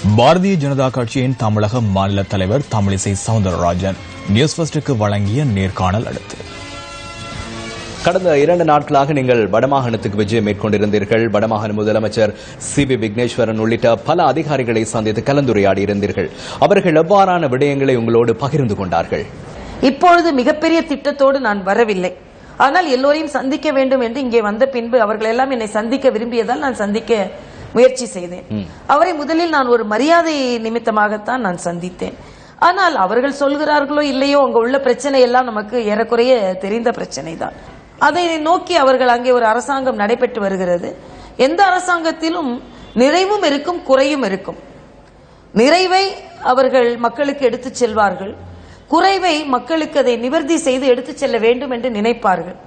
பாரதிய ஜனதா கட்சியின் தமிழக மாநில தலைவர் தமிழிசை சவுந்தரராஜன் நியூஸ் ஃபர்ஸ்டுக்கு வழங்கிய நேர்காணல் அடுத்து. கடந்த இரண்டு நாட்களாக நீங்கள் வடமாகாணத்துக்கு விஜயம் மேற்கொண்டிருந்தீர்கள். வடமாகாண முதலமைச்சர் சி வி விக்னேஸ்வரன் உள்ளிட்ட பல அதிகாரிகளை சந்தித்து கலந்துரையாடி இருந்தீர்கள். அவர்கள் எவ்வாறான விடயங்களை உங்களோடு பகிர்ந்து கொண்டார்கள்? இப்பொழுது மிகப்பெரிய திட்டத்தோடு நான் வரவில்லை. ஆனால் எல்லோரையும் சந்திக்க வேண்டும் என்று இங்கே வந்த பின்பு அவர்கள் எல்லாம் என்னை சந்திக்க விரும்பியதால் நான் சந்திக்க முயற்சி செய்தேன். அவரை முதலில் நான் ஒரு மரியாதை நிமித்தமாகத்தான் நான் சந்தித்தேன். ஆனால் அவர்கள் சொல்கிறார்களோ இல்லையோ அங்க உள்ள பிரச்சனை எல்லாம் நமக்கு ஏறக்குறைய தெரிந்த பிரச்சனை தான் அதை நோக்கி அவர்கள் அங்கே ஒரு அரசாங்கம் நடைபெற்று வருகிறது. எந்த அரசாங்கத்திலும் நிறைவும் இருக்கும் குறையும் இருக்கும். நிறைவை அவர்கள் மக்களுக்கு எடுத்துச் செல்வார்கள். குறைவை மக்களுக்கு அதை நிவர்த்தி செய்து எடுத்துச் செல்ல வேண்டும் என்று நினைப்பார்கள்.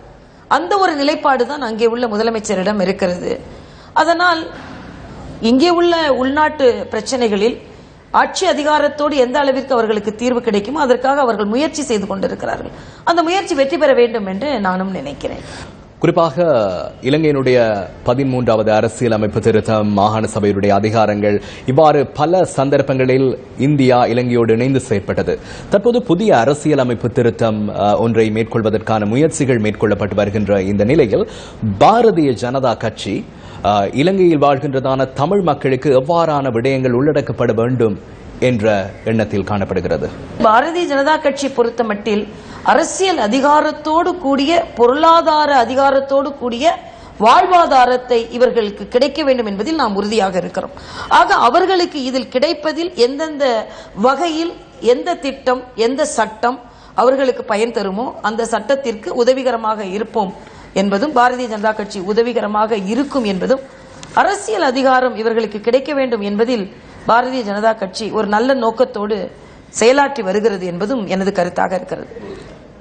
அந்த ஒரு நிலைப்பாடு தான் அங்கே உள்ள முதலமைச்சரிடம் இருக்கிறது. அதனால் இங்கே உள்ள உள்நாட்டு பிரச்சனைகளில் ஆட்சி அதிகாரத்தோடு எந்த அளவிற்கு அவர்களுக்கு தீர்வு கிடைக்குமோ அதற்காக அவர்கள் முயற்சி செய்து கொண்டிருக்கிறார்கள். அந்த முயற்சி வெற்றி பெற வேண்டும் என்று நானும் நினைக்கிறேன். குறிப்பாக இலங்கையினுடைய பதிமூன்றாவது அரசியலமைப்பு திருத்தம் மாகாண சபையுடைய அதிகாரங்கள் இவ்வாறு பல சந்தர்ப்பங்களில் இந்தியா இலங்கையோடு இணைந்து செயற்பட்டது. தற்போது புதிய அரசியலமைப்பு திருத்தம் அஹ், ஒன்றை மேற்கொள்வதற்கான முயற்சிகள் மேற்கொள்ளப்பட்டு வருகின்ற இந்த நிலையில் பாரதிய ஜனதா கட்சி இலங்கையில் வாழ்கின்றதான தமிழ் மக்களுக்கு எவ்வாறான விடயங்கள் உள்ளடக்கப்பட வேண்டும் என்ற எண்ணத்தில் காணப்படுகிறது. பாரதிய ஜனதா கட்சி பொறுத்த மட்டில் அரசியல் அதிகாரத்தோடு கூடிய பொருளாதார அதிகாரத்தோடு கூடிய வாழ்வாதாரத்தை இவர்களுக்கு கிடைக்க வேண்டும் என்பதில் நாம் உறுதியாக இருக்கிறோம். ஆக அவர்களுக்கு இதில் கிடைப்பதில் எந்தெந்த வகையில் எந்த திட்டம் எந்த சட்டம் அவர்களுக்கு பயன் தருமோ அந்த சட்டத்திற்கு உதவிகரமாக இருப்போம் என்பதும் பாரதிய ஜனதா கட்சி உதவிகரமாக இருக்கும் என்பதும் அரசியல் அதிகாரம் இவர்களுக்கு கிடைக்க வேண்டும் என்பதில் பாரதிய ஜனதா கட்சி ஒரு நல்ல நோக்கத்தோடு செயலாற்றி வருகிறது என்பதும் எனது கருத்தாக இருக்கிறது.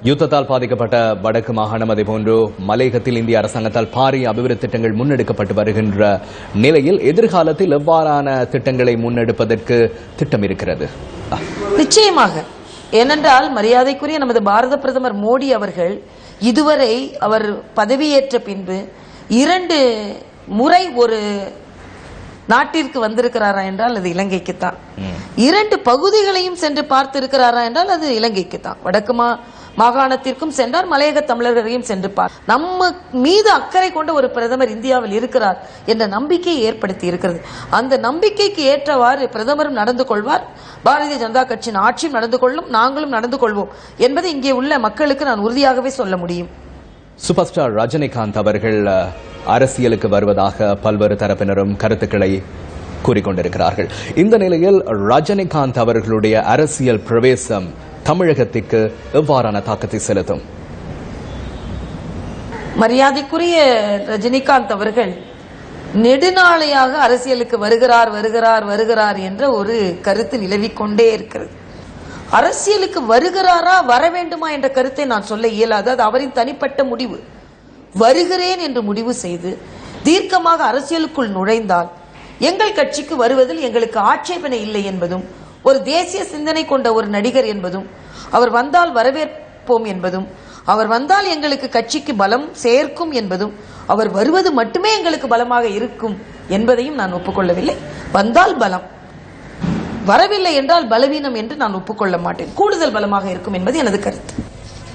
யுத்தத்தால் பாதிக்கப்பட்ட வடக்கு மாகாணம் அதேபோன்று மலையகத்தில் இந்திய அரசாங்கத்தால் பாரிய அபிவிருத்தி திட்டங்கள் முன்னெடுக்கப்பட்டு வருகின்ற நிலையில் எதிர்காலத்தில் எவ்வாறான திட்டங்களை முன்னெடுப்பதற்கு திட்டம் இருக்கிறது நிச்சயமாக. ஏனென்றால் மரியாதைக்குரிய நமது பாரத பிரதமர் மோடி அவர்கள் இதுவரை அவர் பதவியேற்ற பின்பு இரண்டு முறை ஒரு நாட்டிற்கு வந்திருக்கிறாரா என்றால் அது இலங்கைக்குத்தான். இரண்டு பகுதிகளையும் சென்று பார்த்திருக்கிறாரா என்றால் அது இலங்கைக்குத்தான். வடக்கு மா மாகாணத்திற்கும் சென்றார் மலையக தமிழர்களையும் சென்று பார். நம்ம மீது அக்கறை கொண்ட ஒரு பிரதமர் இந்தியாவில் இருக்கிறார் என்ற நம்பிக்கையை ஏற்படுத்தி இருக்கிறது. அந்த நம்பிக்கைக்கு ஏற்றவாறு பிரதமரும் நடந்து கொள்வார். பாரதிய ஜனதா கட்சியின் ஆட்சியும் நடந்து கொள்ளும் நாங்களும் நடந்து கொள்வோம் என்பதை இங்கே உள்ள மக்களுக்கு நான் உறுதியாகவே சொல்ல முடியும். சூப்பர் ஸ்டார் ரஜினிகாந்த் அவர்கள் அரசியலுக்கு வருவதாக பல்வேறு தரப்பினரும் கருத்துக்களை கூறிக்கொண்டிருக்கிறார்கள். இந்த நிலையில் ரஜினிகாந்த் அவர்களுடைய அரசியல் பிரவேசம் தமிழகத்திற்கு எவ்வாறான தாக்கத்தை செலுத்தும்? மரியாதைக்குரிய ரஜினிகாந்த் அவர்கள் நெடுநாளையாக அரசியலுக்கு வருகிறார் வருகிறார் வருகிறார் என்ற ஒரு கருத்து நிலவிக்கொண்டே இருக்கிறது. அரசியலுக்கு வருகிறாரா வர வேண்டுமா என்ற கருத்தை நான் சொல்ல இயலாது. அது அவரின் தனிப்பட்ட முடிவு. வருகிறேன் என்று முடிவு செய்து தீர்க்கமாக அரசியலுக்குள் நுழைந்தால் எங்கள் கட்சிக்கு வருவதில் எங்களுக்கு ஆட்சேபனை இல்லை என்பதும் ஒரு தேசிய சிந்தனை கொண்ட ஒரு நடிகர் என்பதும் அவர் வந்தால் வரவேற்போம் என்பதும் அவர் வந்தால் எங்களுக்கு கட்சிக்கு பலம் சேர்க்கும் என்பதும் அவர் வருவது மட்டுமே எங்களுக்கு பலமாக இருக்கும் என்பதையும் நான் ஒப்புக்கொள்ளவில்லை. வந்தால் பலம். வரவில்லை என்றால் பலவீனம் என்று நான் ஒப்புக்கொள்ள மாட்டேன். கூடுதல் பலமாக இருக்கும் என்பது எனது கருத்து.